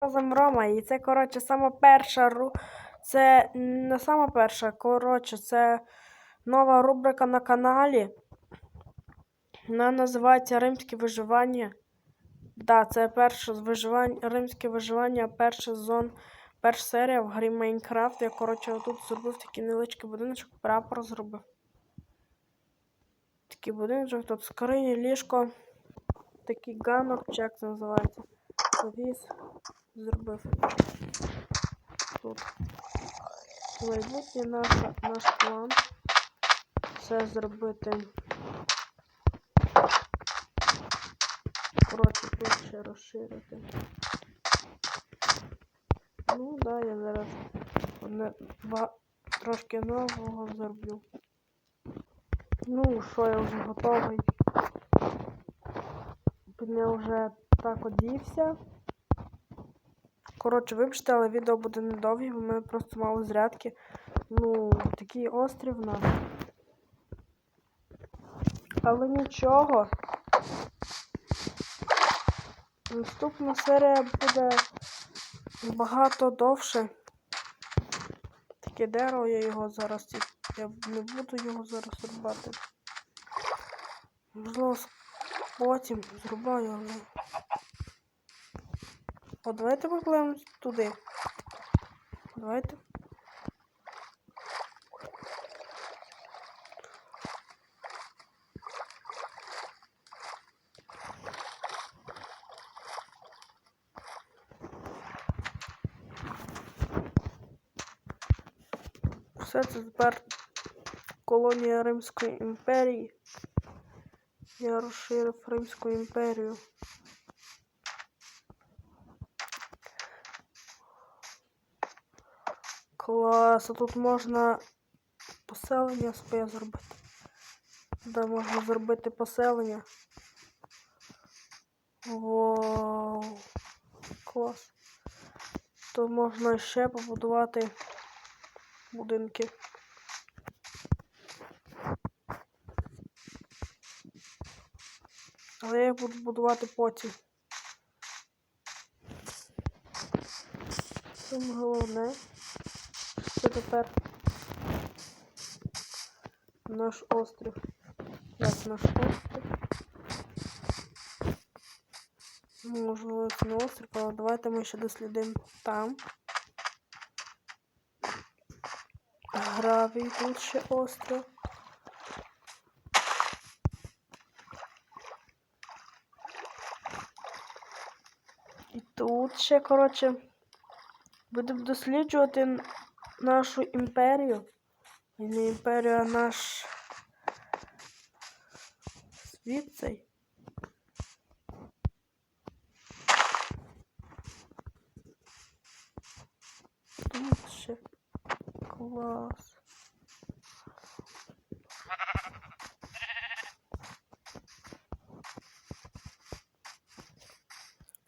Разом Рома, і це, коротше, сама перша ру. Це не сама перша, коротше, це нова рубрика на каналі. Вона називається Римське виживання. Да, це перше виживання, римське виживання, перший сезон, перша серія в грі Майнкрафт. Я, коротше, тут зробив такий невеличкий будиночок, прапор зробив. Такий будиночок, тут скрині, ліжко, такий ганок, чи як це називається. Повіс зробив. Тут майбутнє наша, наш план. Це зробити. Коротше, тут ще розширити. Ну, да, я зараз одне, ба, трошки нового зроблю. Ну, що я вже готовий. Я вже так одівся. Коротше, вибачте, але відео буде недовге, бо мене просто мало зрядки. Ну, такий острів нас. Але нічого. Наступна серія буде багато довше. Таке дерево, я його зараз. Я не буду його зараз рубати. Можливо, потім зрубаю, але. О, давайте покладемо туди. Давайте. Все це тепер колонія Римської імперії. Я розширив Римську імперію. Клас, а тут можна поселення своє зробити. Де можна зробити поселення. Вау. Клас. То можна ще побудувати будинки. Але я буду будувати потім. Саме головне, тепер наш острів. Як наш острів. Можливо, це не острів, але давайте ми ще дослідимо там. Гравій тут ще острів. І тут ще, коротше, будемо досліджувати нашу імперію. І не імперію, а наш світ цей. Тут клас.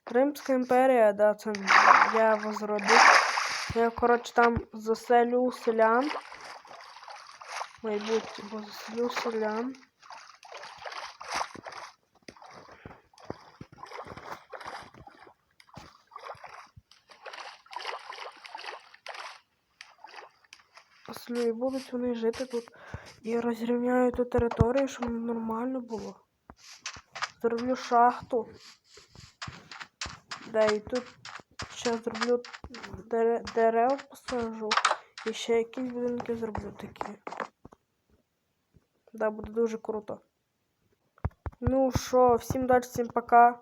Римська імперія, да, це я возродив. Я, коротше, там заселю селян. Майбутнє, бо заселю селян. І будуть вони жити тут. І розрівняю ту територію, щоб нормально було. Зроблю шахту. Да, і тут ще зроблю дере, дерев посажу. І ще якісь будинки зроблю такі. Да, буде дуже круто. Ну що, всім далі, всім пока.